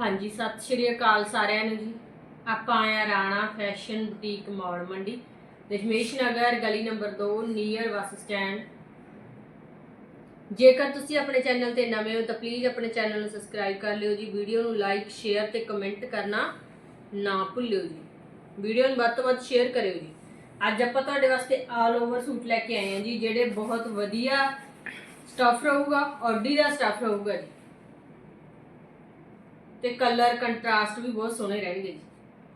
ਹਾਂਜੀ, ਸਤਿ ਸ਼੍ਰੀ ਅਕਾਲ ਸਾਰਿਆਂ ਨੂੰ ਜੀ। ਆਪਾਂ ਆਏ ਆ ਰਾਣਾ ਫੈਸ਼ਨ ਬੁਟੀਕ ਮੌਲ ਮੰਡੀ ਦਸ਼ਮੇਸ਼ ਨਗਰ, ਗਲੀ ਨੰਬਰ 2 ਨੀਅਰ ਬੱਸ ਸਟੈਂਡ। ਜੇਕਰ ਤੁਸੀਂ ਆਪਣੇ ਚੈਨਲ ਤੇ ਨਵੇਂ ਹੋ ਤਾਂ ਪਲੀਜ਼ ਆਪਣੇ ਚੈਨਲ ਨੂੰ ਸਬਸਕ੍ਰਾਈਬ ਕਰ ਲਿਓ ਜੀ। ਵੀਡੀਓ ਨੂੰ ਲਾਈਕ ਸ਼ੇਅਰ ਤੇ ਕਮੈਂਟ ਕਰਨਾ ਨਾ ਭੁੱਲਿਓ ਜੀ। ਵੀਡੀਓ ਨੂੰ ਵੱਧ ਤੋਂ ਵੱਧ ਸ਼ੇਅਰ ਕਰਿਓ ਜੀ। ਅੱਜ ਆਪਾਂ ਤੁਹਾਡੇ ਵਾਸਤੇ ਆਲ ਓਵਰ ਸੂਟ ਲੈ ਕੇ ਆਏ ਹਾਂ ਜੀ, ਜਿਹੜੇ ਬਹੁਤ ਵਧੀਆ ਸਟਫ ਰਹੂਗਾ, ਔਡੀ ਦਾ ਸਟਫ ਰਹੂਗਾ ਜੀ। ਤੇ ਕਲਰ ਕੰਟਰਾਸਟ ਵੀ ਬਹੁਤ ਸੋਹਣੇ ਰਹਿਣਗੇ ਜੀ।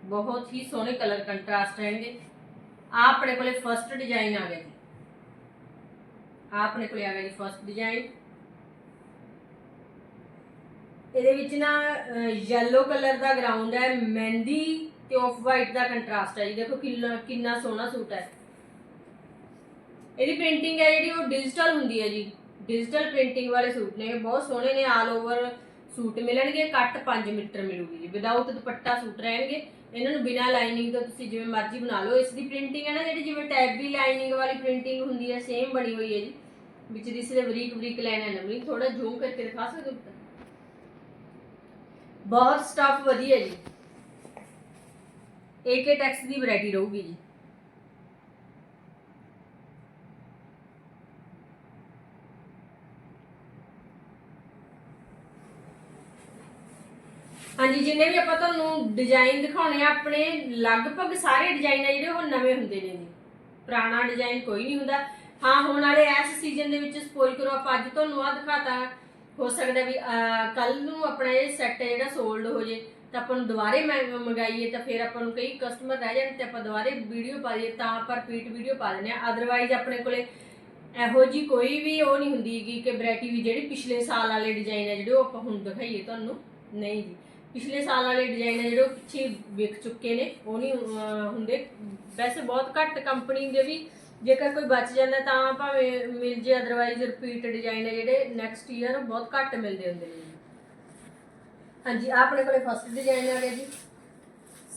ਬਹੁਤ ਹੀ ਸੋਹਣੇ ਕਲਰ ਕੰਟਰਾਸਟ ਰਹਿਣਗੇ। ਆ ਆਪਣੇ ਕੋਲੇ ਫਰਸਟ ਡਿਜ਼ਾਈਨ ਆ ਗਿਆ ਜੀ। ਆ ਆਪਣੇ ਕੋਲੇ ਆ ਗਿਆ ਜੀ ਫਰਸਟ ਡਿਜ਼ਾਈਨ ਇਹਦੇ ਵਿੱਚ ਨਾ ਯੈਲੋ ਕਲਰ ਦਾ ਗਰਾਊਂਡ ਹੈ, ਮਹਿੰਦੀ ਤੇ ਆਫ ਵਾਈਟ ਦਾ ਕੰਟਰਾਸਟ ਹੈ ਜੀ। ਦੇਖੋ ਕਿੰਨਾ ਕਿੰਨਾ ਸੋਹਣਾ ਸੂਟ ਹੈ। ਇਹਦੀ ਪ੍ਰਿੰਟਿੰਗ ਹੈ ਜਿਹੜੀ, ਉਹ ਡਿਜੀਟਲ ਹੁੰਦੀ ਹੈ ਜੀ। ਡਿਜੀਟਲ ਪ੍ਰਿੰਟਿੰਗ ਵਾਲੇ ਸੂਟ ਨੇ। ਬਹੁਤ ਸੋਹਣੇ ਨੇ ਆਲ ਓਵਰ ਸੂਟ ਮਿਲਣਗੇ, ਕੱਟ 5 ਮੀਟਰ ਮਿਲੂਗੀ ਜੀ। ਵਿਦਆਊਟ ਦੁਪੱਟਾ ਸੂਟ ਰਹਿਣਗੇ। ਇਹਨਾਂ ਨੂੰ ਬਿਨਾ ਲਾਈਨਿੰਗ ਤੋਂ ਤੁਸੀਂ ਜਿਵੇਂ ਮਰਜ਼ੀ ਬਣਾ ਲਓ। ਇਸ ਦੀ ਪ੍ਰਿੰਟਿੰਗ ਹੈ ਨਾ, ਜਿਹੜੀ ਜਿਵੇਂ ਟੈਬੀ ਲਾਈਨਿੰਗ ਵਾਲੀ ਪ੍ਰਿੰਟਿੰਗ ਹੁੰਦੀ ਹੈ ਸੇਮ ਬਣੀ ਹੋਈ ਹੈ ਜੀ। ਵਿੱਚ ਦੀ ਸਿਰੇ ਬਰੀਕ ਬਰੀਕ ਲਾਈਨ ਹੈ ਥੋੜਾ ਜ਼ੂਮ ਕਰਕੇ ਦਿਖਾ ਸਕਦੇ ਹੋ ਬਹੁਤ ਸਟਫ ਵਧੀਆ ਜੀ। ਏਕੇ ਟੈਕਸ ਦੀ ਵੈਰਾਈਟੀ ਰਹੂਗੀ ਜੀ। ਹਾਂਜੀ, ਜਿੰਨੇ ਵੀ ਆਪਾਂ ਤੁਹਾਨੂੰ ਡਿਜ਼ਾਈਨ ਦਿਖਾਉਣੇ ਆ, ਆਪਣੇ ਲਗਭਗ ਸਾਰੇ ਡਿਜ਼ਾਈਨ ਆ ਜਿਹੜੇ, ਉਹ ਨਵੇਂ ਹੁੰਦੇ ਨੇ ਜੀ। ਪੁਰਾਣਾ ਡਿਜ਼ਾਈਨ ਕੋਈ ਨਹੀਂ ਹੁੰਦਾ। ਹਾਂ, ਹੁਣ ਵਾਲੇ ਇਸ ਸੀਜ਼ਨ ਦੇ ਵਿੱਚ ਸਪੋਜ ਕਰੋ, ਆਪਾਂ ਅੱਜ ਤੁਹਾਨੂੰ ਆ ਦਿਖਾਤਾ। ਹੋ ਸਕਦਾ ਵੀ ਕੱਲ ਨੂੰ ਆਪਣਾ ਇਹ ਸੈੱਟ ਜਿਹੜਾ ਸੋਲਡ ਹੋ ਜੇ, ਤਾਂ ਆਪਾਂ ਨੂੰ ਦੁਬਾਰੇ ਮੈਂ- ਮੰਗਾਈਏ, ਤਾਂ ਫਿਰ ਆਪਾਂ ਨੂੰ ਕਈ ਕਸਟਮਰ ਰਹਿ ਜਾਣ ਤੇ ਆਪਾਂ ਦੁਬਾਰੇ ਵੀਡੀਓ ਪਾ ਦਈਏ, ਤਾਂ ਆਪਾਂ ਰਿਪੀਟ ਵੀਡੀਓ ਪਾ ਦਿੰਦੇ ਆ ਅਦਰਵਾਈਜ਼ ਆਪਣੇ ਕੋਲੇ ਇਹੋ ਜੀ ਕੋਈ ਵੀ ਉਹ ਨਹੀਂ ਹੁੰਦੀ ਕਿ ਵੈਰਾਈਟੀ ਵੀ, ਜਿਹੜੀ ਪਿਛਲੇ ਸਾਲ ਵਾਲੇ ਡਿਜ਼ਾਈਨ ਹੈ ਜਿਹੜੇ, ਉਹ ਆਪਾਂ ਹੁਣ ਦਿਖਾਈਏ ਤੁਹਾਨੂੰ। ਨਹੀਂ ਜੀ। ਪਿਛਲੇ ਸਾਲ ਵਾਲੇ ਡਿਜ਼ਾਈਨ ਜਿਹੜੇ ਉਹ ਪਿੱਛੇ ਵਿਕ ਚੁੱਕੇ ਨੇ ਉਹ ਨਹੀਂ ਅਹ, ਹੁੰਦੇ। ਵੈਸੇ ਬਹੁਤ ਘੱਟ ਕੰਪਨੀ ਦੇ ਵੀ ਜੇਕਰ ਕੋਈ ਬਚ ਜਾਂਦਾ ਤਾਂ ਭਾਵੇਂ ਮਿਲ ਜੇ ਅਦਰਵਾਈਜ਼ ਰਿਪੀਟ ਡਿਜ਼ਾਈਨ ਹੈ ਜਿਹੜੇ ਨੈਕਸਟ ਈਅਰ ਬਹੁਤ ਘੱਟ ਮਿਲਦੇ ਹੁੰਦੇ ਨੇ। ਜੀ। ਹਾਂਜੀ ਆਹ ਆਪਣੇ ਕੋਲੇ ਫਸਟ ਡਿਜ਼ਾਈਨ ਆ ਗਿਆ ਜੀ।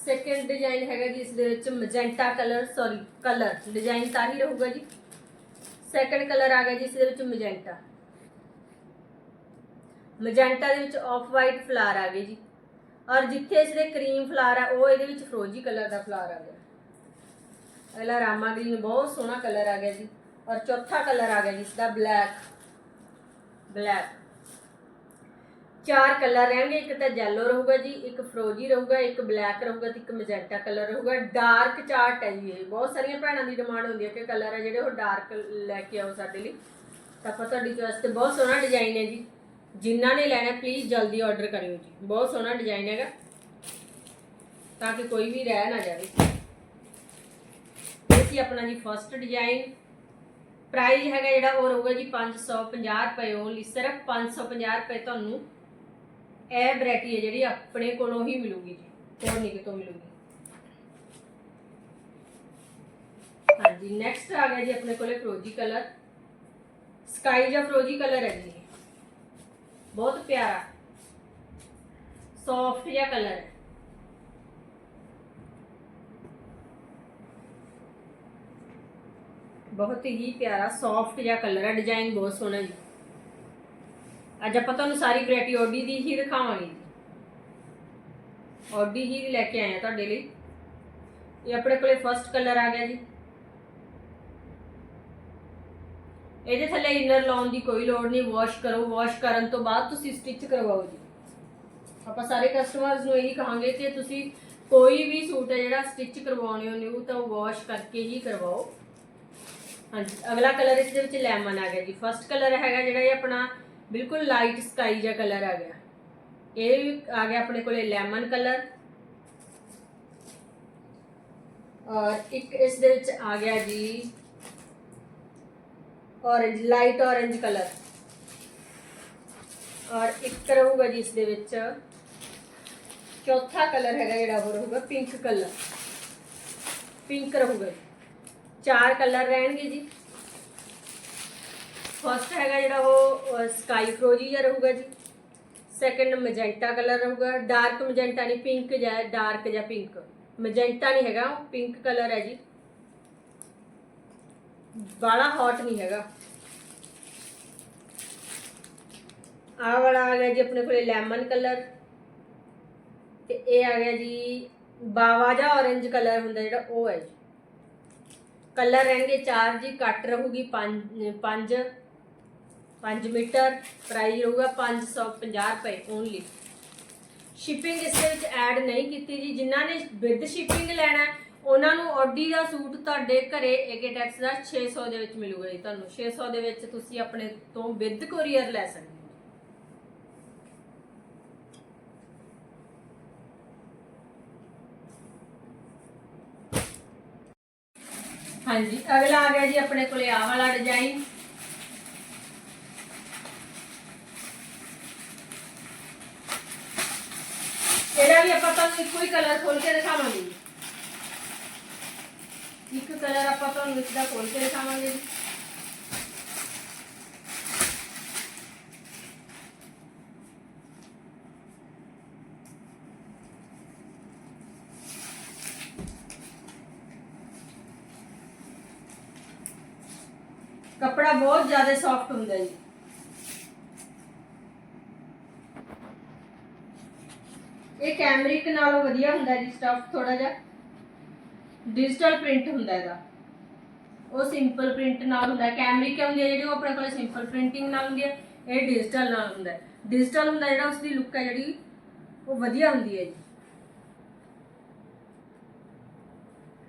ਸੈਕੰਡ ਡਿਜ਼ਾਈਨ ਹੈਗਾ ਜੀ ਇਸ ਦੇ ਵਿੱਚ magenta colour sorry colour design ਤਾਂ ਹੀ ਰਹੂਗਾ ਜੀ। ਸੈਕੰਡ ਕਲਰ ਆ ਗਿਆ ਜੀ ਇਸ ਦੇ ਵਿੱਚ ਮੈਜੈਂਟਾ ਮੈਜੈਂਟਾ ਦੇ ਵਿੱਚ ਆਫ ਵਾਈਟ ਫਲਾਰ ਆ ਗਏ ਜੀ। ਔਰ ਜਿੱਥੇ ਇਸਦੇ ਕਰੀਮ ਫਲਾਰ ਆ, ਉਹ ਇਹਦੇ ਵਿੱਚ ਫਰੋਜੀ ਕਲਰ ਦਾ ਫਲਾਰ ਆ ਗਿਆ। ਅਗਲਾ ਰਾਮਾ ਗ੍ਰੀਨ ਬਹੁਤ ਸੋਹਣਾ ਕਲਰ ਆ ਗਿਆ ਜੀ, ਔਰ ਚੌਥਾ ਕਲਰ ਆ ਗਿਆ ਜੀ, ਇਸਦਾ ਬਲੈਕ। ਬਲੈਕ। ਚਾਰ ਕਲਰ ਰਹਿਣਗੇ, ਇੱਕ ਤਾਂ yellow ਰਹੂਗਾ ਜੀ, ਇੱਕ ਫਰੋਜੀ ਰਹੂਗਾ, ਇੱਕ ਬਲੈਕ ਰਹੂਗਾ ਤੇ ਇੱਕ ਮੈਜੈਂਟਾ ਕਲਰ ਰਹੂਗਾ। ਡਾਰਕ ਚਾਰਟ ਹੈ ਜੀ ਇਹ। ਬਹੁਤ ਸਾਰੀਆਂ ਭੈਣਾਂ ਦੀ ਡਿਮਾਂਡ ਹੁੰਦੀ ਹੈ ਕਿ ਕਲਰ ਹੈ ਜਿਹੜੇ ਉਹ ਡਾਰਕ ਲੈ ਕੇ ਆਓ ਸਾਡੇ ਲਈ। ਤਾਂ ਆਪਾਂ ਤੁਹਾਡੀ ਚੋਇਸ ਤੇ ਬਹੁਤ ਸੋਹਣਾ ਡਿਜ਼ਾਈਨ ਹੈ ਜੀ। ਜਿਨ੍ਹਾਂ ਨੇ ਲੈਣਾ ਪਲੀਜ਼ ਜਲਦੀ ਆਰਡਰ ਕਰਿਓ ਜੀ। ਬਹੁਤ ਸੋਹਣਾ ਡਿਜ਼ਾਈਨ ਹੈਗਾ, ਤਾਂ ਕਿ ਕੋਈ ਵੀ ਰਹਿ ਨਾ ਜਾਵੇ। ਇਹ ਸੀ ਆਪਣਾ ਜੀ ਫਰਸਟ ਡਿਜ਼ਾਈਨ ਪ੍ਰਾਈਸ ਹੈਗਾ ਜਿਹੜਾ ਉਹ ਰਹੂਗਾ ਜੀ 550 ਰੁਪਏ ਓਨਲੀ ਸਿਰਫ 550 ਰੁਪਏ ਤੁਹਾਨੂੰ ਇਹ ਵੈਰਾਈਟੀ ਹੈ ਜਿਹੜੀ ਆਪਣੇ ਕੋਲੋਂ ਹੀ ਮਿਲੂਗੀ ਜੀ, ਹੋਰ ਨਹੀਂ ਕਿਤੋਂ ਮਿਲੂਗੀ। ਹਾਂਜੀ ਨੈਕਸਟ ਆ ਗਿਆ ਜੀ ਆਪਣੇ ਕੋਲੇ ਫਰੋਜੀ ਕਲਰ ਸਕਾਈ ਜਾਂ ਫਰੋਜੀ ਕਲਰ ਹੈ ਜੀ ਬਹੁਤ ਪਿਆਰਾ। ਸੌਫਟ ਜਿਹਾ ਕਲਰ ਹੈ ਬਹੁਤ ਹੀ ਪਿਆਰਾ ਸੌਫਟ ਜਿਹਾ ਕਲਰ ਹੈ ਡਿਜ਼ਾਈਨ ਬਹੁਤ ਸੋਹਣਾ ਜੀ। ਅੱਜ ਆਪਾਂ ਤੁਹਾਨੂੰ ਸਾਰੀ ਵੈਰਾਈਟੀ ਓਡੀ ਦੀ ਹੀ ਦਿਖਾਵਾਂਗੇ ਜੀ। ਓਡੀ ਹੀ ਲੈ ਕੇ ਆਏ ਆ ਤੁਹਾਡੇ ਲਈ। ਇਹ ਆਪਣੇ ਕੋਲੇ ਫਰਸਟ ਕਲਰ ਆ ਗਿਆ ਜੀ। ਇਹਦੇ ਥੱਲੇ ਇਨਰ ਲਾਉਣ ਦੀ ਕੋਈ ਲੋੜ ਨਹੀਂ ਵਾਸ਼ ਕਰੋ ਵਾਸ਼ ਕਰਨ ਤੋਂ ਬਾਅਦ ਤੁਸੀਂ ਸਟਿਚ ਕਰਵਾਓ ਜੀ। ਆਪਾਂ ਸਾਰੇ ਕਸਟਮਰਸ ਨੂੰ ਇਹੀ ਕਹਾਂਗੇ ਕਿ ਤੁਸੀਂ ਕੋਈ ਵੀ ਸੂਟ ਹੈ ਜਿਹੜਾ ਸਟਿਚ ਕਰਵਾਉਣੇ ਹੋ ਨਿਊ ਤਾਂ ਵਾਸ਼ ਕਰਕੇ ਹੀ ਕਰਵਾਓ। ਹਾਂਜੀ, ਅਗਲਾ ਕਲਰ ਇਸ ਦੇ ਵਿੱਚ ਲੈਮਨ ਆ ਗਿਆ ਜੀ। ਫਰਸਟ ਕਲਰ ਹੈਗਾ ਜਿਹੜਾ ਇਹ ਆਪਣਾ ਬਿਲਕੁਲ ਲਾਈਟ ਸਕਾਈ ਜਿਹਾ ਕਲਰ ਆ ਗਿਆ। ਇਹ ਆ ਗਿਆ ਆਪਣੇ ਕੋਲੇ ਲੈਮਨ ਕਲਰ ਔਰ ਇੱਕ ਇਸ ਦੇ ਵਿੱਚ ਆ ਗਿਆ ਜੀ ਔਰੇਂਜ ਲਾਈਟ ਔਰੇਂਜ ਕਲਰ ਔਰ ਇੱਕ ਰਹੂਗਾ ਜੀ ਇਸ ਦੇ ਵਿੱਚ ਚੌਥਾ ਕਲਰ ਹੈਗਾ ਜਿਹੜਾ ਉਹ ਰਹੂਗਾ ਪਿੰਕ ਕਲਰ ਪਿੰਕ ਰਹੂਗਾ ਜੀ। ਚਾਰ ਕਲਰ ਰਹਿਣਗੇ ਜੀ। ਫਸਟ ਹੈਗਾ ਜਿਹੜਾ ਉਹ ਸਕਾਈ ਫਰੋਜੀ ਜਿਹਾ ਰਹੂਗਾ ਜੀ। ਸੈਕੰਡ ਮੈਜੈਂਟਾ ਕਲਰ ਰਹੂਗਾ। ਡਾਰਕ ਮੈਜੈਂਟਾ ਨਹੀਂ ਪਿੰਕ ਜਾਂ ਡਾਰਕ ਜਾਂ ਪਿੰਕ ਮੈਜੈਂਟਾ ਨਹੀਂ ਹੈਗਾ ਪਿੰਕ ਕਲਰ ਹੈ ਜੀ। ਬਾਲਾ ਹੌਟ ਨਹੀਂ ਹੈਗਾ। ਆਹ ਵਾਲਾ ਆ ਗਿਆ ਜੀ ਆਪਣੇ ਕੋਲੇ ਲੈਮਨ ਕਲਰ ਤੇ ਇਹ ਆ ਗਿਆ ਜੀ ਬਾਵਾ ਜਾਂ orange ਕਲਰ ਹੁੰਦਾ ਜਿਹੜਾ ਉਹ ਹੈ ਜੀ। ਕਲਰ ਰਹਿਣਗੇ ਚਾਰ ਜੀ ਕੱਟ ਰਹੂਗੀ 5 5 5 ਮੀਟਰ ਪ੍ਰਾਈਸ ਰਹੂਗਾ 550 ਰੁਪਏ ਓਨਲੀ ਸ਼ਿਪਿੰਗ ਇਸ ਦੇ ਵਿੱਚ ਐਡ ਨਹੀਂ ਕੀਤੀ ਜੀ, ਜਿਨ੍ਹਾਂ ਨੇ ਵਿਦ ਸ਼ਿਪਿੰਗ ਲੈਣਾ ਉਹਨਾਂ ਨੂੰ ਓਡੀ ਦਾ ਸੂਟ ਤੁਹਾਡੇ ਘਰੇ ਏਕੇ ਟੈਕਸ ਦਾ 600 ਦੇ ਵਿੱਚ ਮਿਲੂਗਾ ਜੀ ਤੁਹਾਨੂੰ। 600 ਦੇ ਵਿੱਚ ਤੁਸੀਂ ਆਪਣੇ ਤੋਂ ਵਿਦ ਕੋਰੀਅਰ ਲੈ ਸਕਦੇ ਹੋ। ਹਾਂਜੀ, ਅਗਲਾ ਆ ਗਿਆ ਜੀ ਆਪਣੇ ਕੋਲੇ ਆ ਵਾਲਾ ਡਿਜ਼ਾਈਨ ਇਹਦਾ ਵੀ ਆਪਾਂ ਤੁਹਾਨੂੰ ਇੱਕੋ ਹੀ ਕਲਰ ਖੋਲ ਕੇ ਦਿਖਾਵਾਂਗੇ। ਇੱਕ ਕਲਰ ਆਪਾਂ ਤੁਹਾਨੂੰ ਇਸ ਦਾ ਖੋਲ ਕੇ ਦਿਖਾਵਾਂਗੇ ਜੀ। ਕੱਪੜਾ ਬਹੁਤ ਜ਼ਿਆਦਾ ਸੌਫਟ ਹੁੰਦਾ ਜੀ। ਇਹ ਕੈਮਰਿਕ ਨਾਲੋਂ ਵਧੀਆ ਹੁੰਦਾ ਜੀ ਸਟਫ ਥੋੜਾ ਜਿਹਾ। ਡਿਜੀਟਲ ਪ੍ਰਿੰਟ ਹੁੰਦਾ ਇਹਦਾ। ਉਹ ਸਿੰਪਲ ਪ੍ਰਿੰਟ ਨਾਲ ਹੁੰਦਾ ਕੈਮਰਿਕ ਹੁੰਦੀ ਹੈ? ਜਿਹੜੀ ਉਹ ਆਪਣੇ ਕੋਲ ਸਿੰਪਲ ਪ੍ਰਿੰਟਿੰਗ ਨਾਲ ਹੁੰਦੀ ਹੈ। ਇਹ ਡਿਜੀਟਲ ਨਾਲ ਹੁੰਦਾ ਡਿਜੀਟਲ ਹੁੰਦਾ ਜਿਹੜਾ ਉਸ ਦੀ ਲੁੱਕ ਹੈ ਜਿਹੜੀ, ਉਹ ਵਧੀਆ ਹੁੰਦੀ ਹੈ ਜੀ।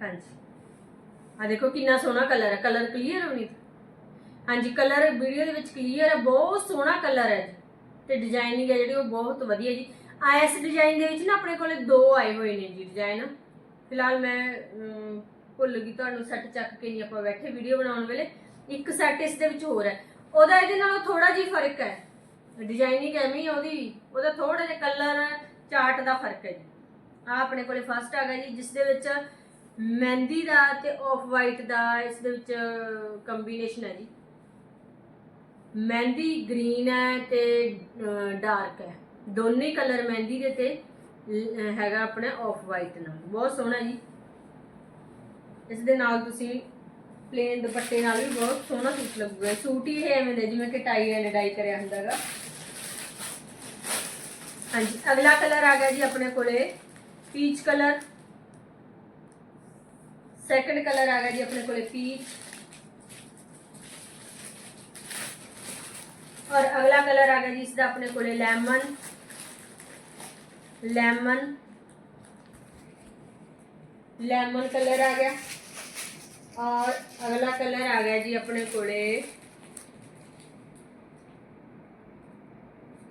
ਹਾਂਜੀ। ਆ ਦੇਖੋ ਕਿੰਨਾ ਸੋਹਣਾ ਕਲਰ ਹੈ। ਕਲਰ ਕਲੀਅਰ ਹੋਣੀ ਹਾਂਜੀ ਕਲਰ ਵੀਡੀਓ ਦੇ ਵਿੱਚ ਕਲੀਅਰ ਹੈ। ਬਹੁਤ ਸੋਹਣਾ ਕਲਰ ਹੈ ਜੀ। ਤੇ ਡਿਜ਼ਾਈਨਿੰਗ ਹੈ ਜਿਹੜੀ ਉਹ ਬਹੁਤ ਵਧੀਆ ਜੀ। ਆ ਇਸ ਡਿਜ਼ਾਈਨ ਦੇ ਵਿੱਚ ਨਾ ਆਪਣੇ ਕੋਲੇ ਦੋ ਆਏ ਹੋਏ ਨੇ ਜੀ ਡਿਜ਼ਾਈਨ ਫਿਲਹਾਲ ਮੈਂ ਅਮ, ਭੁੱਲ ਗਈ ਤੁਹਾਨੂੰ ਸੈੱਟ ਚੱਕ ਕੇ ਨਹੀਂ ਆਪਾਂ ਬੈਠੇ ਵੀਡੀਓ ਬਣਾਉਣ ਵੇਲੇ। ਇੱਕ ਸੈੱਟ ਇਸ ਦੇ ਵਿੱਚ ਹੋਰ ਹੈ। ਉਹਦਾ ਇਹਦੇ ਨਾਲੋਂ ਥੋੜਾ ਜਿਹਾ ਫ਼ਰਕ ਹੈ। ਡਿਜ਼ਾਈਨਿੰਗ ਐਵੇਂ ਹੀ ਹੈ ਉਹਦੀ। ਉਹਦਾ ਥੋੜਾ ਜਿਹਾ ਕਲਰ ਚਾਰਟ ਦਾ ਫ਼ਰਕ ਹੈ ਜੀ। ਆ ਆਪਣੇ ਕੋਲੇ ਫਸਟ ਆ ਗਿਆ ਜੀ ਜਿਸ ਦੇ ਵਿੱਚ ਮਹਿੰਦੀ ਦਾ ਤੇ ਆਫ ਵਾਈਟ ਦਾ ਇਸ ਦੇ ਵਿੱਚ ਕੰਬੀਨੇਸ਼ਨ ਹੈ ਜੀ। ਮਹਿੰਦੀ ਗ੍ਰੀਨ ਹੈ ਤੇ ਡਾਰਕ ਹੈ। ਦੋਨੇ ਕਲਰ ਮਹਿੰਦੀ ਦੇ ਤੇ ਹੈਗਾ ਆਪਣਾ ਆਫ ਵਾਈਟ ਨਾਲ। ਬਹੁਤ ਸੋਹਣਾ ਜੀ। ਇਸ ਦੇ ਨਾਲ ਤੁਸੀਂ ਪਲੇਨ ਦੁਪੱਟੇ ਨਾਲ ਵੀ ਬਹੁਤ ਸੋਹਣਾ ਸੂਟ ਲੱਗੂਗਾ। ਸੂਟ ਹੀ ਐਵੇਂ ਦਾ, ਜਿਵੇਂ ਕਿ ਟਾਈ ਐਂਡ ਡਾਈ ਕਰਿਆ ਹੁੰਦਾਗਾ ਹਾਂਜੀ, ਅਗਲਾ ਕਲਰ ਆ ਗਿਆ ਜੀ ਆਪਣੇ ਕੋਲੇ ਪੀਚ ਕਲਰ ਸੈਕੰਡ ਕਲਰ ਆ ਗਿਆ ਜੀ ਆਪਣੇ ਕੋਲੇ ਪੀਚ ਔਰ ਅਗਲਾ ਕਲਰ ਆ ਗਿਆ ਜੀ ਇਸ ਦਾ ਆਪਣੇ ਕੋਲੇ ਲੈਮਨ ਲੈਮਨ ਲੈਮਨ ਕਲਰ ਆ ਗਿਆ। ਔਰ ਅਗਲਾ ਕਲਰ ਆ ਗਿਆ ਜੀ ਆਪਣੇ ਕੋਲੇ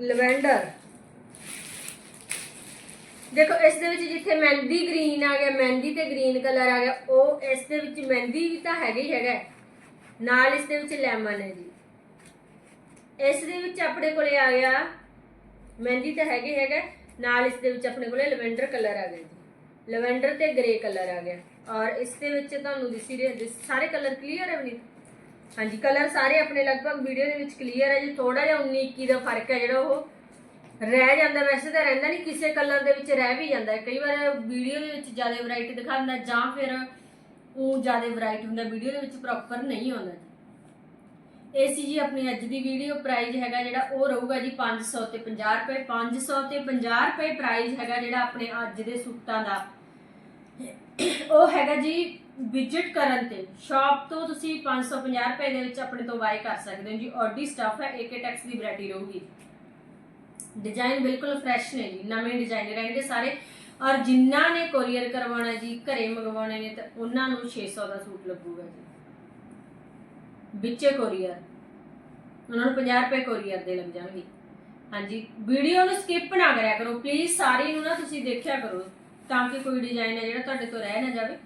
ਲਵੈਂਡਰ। ਦੇਖੋ, ਇਸ ਦੇ ਵਿੱਚ ਜਿੱਥੇ ਮਹਿੰਦੀ ਗ੍ਰੀਨ ਆ ਗਿਆ, ਮਹਿੰਦੀ ਤੇ ਗ੍ਰੀਨ ਕਲਰ ਆ ਗਿਆ, ਉਹ ਇਸ ਦੇ ਵਿੱਚ ਮਹਿੰਦੀ ਵੀ ਤਾਂ ਹੈਗਾ ਹੀ ਹੈਗਾ। ਨਾਲ ਇਸ ਦੇ ਵਿੱਚ ਲੈਮਨ ਹੈ ਜੀ। ਇਸ ਦੇ ਵਿੱਚ ਆਪਣੇ ਕੋਲੇ ਆ ਗਿਆ, ਮਹਿੰਦੀ ਤਾਂ ਹੈਗੀ ਹੈਗਾ। ਨਾਲ ਇਸ ਦੇ ਵਿੱਚ ਆਪਣੇ ਕੋਲੇ ਲਵੈਂਡਰ ਕਲਰ ਆ ਗਿਆ ਜੀ। ਲਵੈਂਡਰ ਤੇ ਗ੍ਰੇ ਕਲਰ ਆ ਗਿਆ। ਔਰ ਇਸ ਦੇ ਵਿੱਚ ਤੁਹਾਨੂੰ ਦਿਸੀ ਰਹੇ ਦਿਸ- ਸਾਰੇ ਕਲਰ ਕਲੀਅਰ ਹੈ ਵੀ ਹਾਂਜੀ, ਕਲਰ ਸਾਰੇ ਆਪਣੇ ਲਗਭਗ ਵੀਡੀਓ ਦੇ ਵਿੱਚ ਕਲੀਅਰ ਹੈ ਜੀ। ਥੋੜਾ ਜਿਹਾ 19 21 ਦਾ ਫ਼ਰਕ ਹੈ ਜਿਹੜਾ ਉਹ ਰਹਿ ਜਾਂਦਾ। ਵੈਸੇ ਤਾਂ ਰਹਿੰਦਾ ਨਹੀਂ, ਕਿਸੇ ਕਲਰ ਦੇ ਵਿੱਚ ਰਹਿ ਵੀ ਜਾਂਦਾ। ਕਈ ਵਾਰ ਵੀਡੀਓ ਦੇ ਵਿੱਚ ਜ਼ਿਆਦਾ ਵੈਰਾਈਟੀ ਦਿਖਾਉਂਦਾ ਜਾਂ ਫਿਰ ਉਹ ਜ਼ਿਆਦਾ ਵੈਰਾਈਟੀ ਹੁੰਦਾ। ਵੀਡੀਓ ਦੇ ਵਿੱਚ ਪ੍ਰੋਪਰ ਨਹੀਂ ਆਉਂਦਾ। ਜੀ ਇਹ ਸੀ ਜੀ ਆਪਣੀ ਅੱਜ ਦੀ ਵੀਡੀਓ ਪ੍ਰਾਈਜ਼ ਹੈਗਾ ਜਿਹੜਾ ਉਹ ਰਹੂਗਾ ਜੀ 500 ਤੇ 50 ਰੁਪਏ 500 ਤੇ 50 ਰੁਪਏ ਪ੍ਰਾਈਜ਼ ਹੈਗਾ ਜਿਹੜਾ ਆਪਣੇ ਅੱਜ ਦੇ ਸੂਟਾਂ ਦਾ। ਉਹ ਹੈਗਾ ਜੀ ਵਿਜ਼ਿਟ ਕਰਨ ਤੇ। ਸ਼ਾਪ ਤੋਂ ਤੁਸੀਂ 550 ਰੁਪਏ ਦੇ ਵਿੱਚ ਆਪਣੇ ਤੋਂ ਬਾਈ ਕਰ ਸਕਦੇ ਹੋ ਜੀ। ਆਡੀ ਸਟਫ ਹੈ ਏਕੇ ਟੈਕਸ ਦੀ ਵੈਰਾਈਟੀ ਰਹੂਗੀ। ਡਿਜ਼ਾਈਨ ਬਿਲਕੁਲ ਫਰੈਸ਼ ਨੇ ਜੀ, ਨਵੇਂ ਡਿਜ਼ਾਈਨ ਰਹਿਣਗੇ ਸਾਰੇ ਔਰ ਜਿਨ੍ਹਾਂ ਨੇ ਕੋਰੀਅਰ ਕਰਵਾਉਣਾ ਜੀ, ਘਰੇ ਮੰਗਵਾਉਣੇ ਨੇ, ਤਾਂ ਉਹਨਾਂ ਨੂੰ 600 ਦਾ ਸੂਟ ਲੱਗੂਗਾ ਜੀ। ਵਿੱਚੇ ਕੋਰੀਅਰ। ਉਹਨਾਂ ਨੂੰ 50 ਰੁਪਏ ਕੋਰੀਅਰ ਦੇ ਲੱਗ ਜਾਣਗੇ। ਹਾਂਜੀ, ਵੀਡੀਓ ਨੂੰ ਸਕਿਪ ਨਾ ਕਰਿਆ ਕਰੋ। ਪਲੀਜ਼ ਸਾਰੀ ਨੂੰ ਨਾ ਤੁਸੀਂ ਦੇਖਿਆ ਕਰੋ, ਤਾਂ ਕਿ ਕੋਈ ਡਿਜ਼ਾਈਨ ਹੈ ਜਿਹੜਾ ਤੁਹਾਡੇ ਤੋਂ ਰਹਿ ਨਾ ਜਾਵੇ।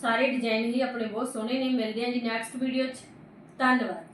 ਸਾਰੇ ਡਿਜ਼ਾਈਨ ਹੀ ਆਪਣੇ ਬਹੁਤ ਸੋਹਣੇ ਨੇ। ਮਿਲਦੇ ਆ ਜੀ ਨੈਕਸਟ ਵੀਡੀਓ 'ਚ। ਧੰਨਵਾਦ।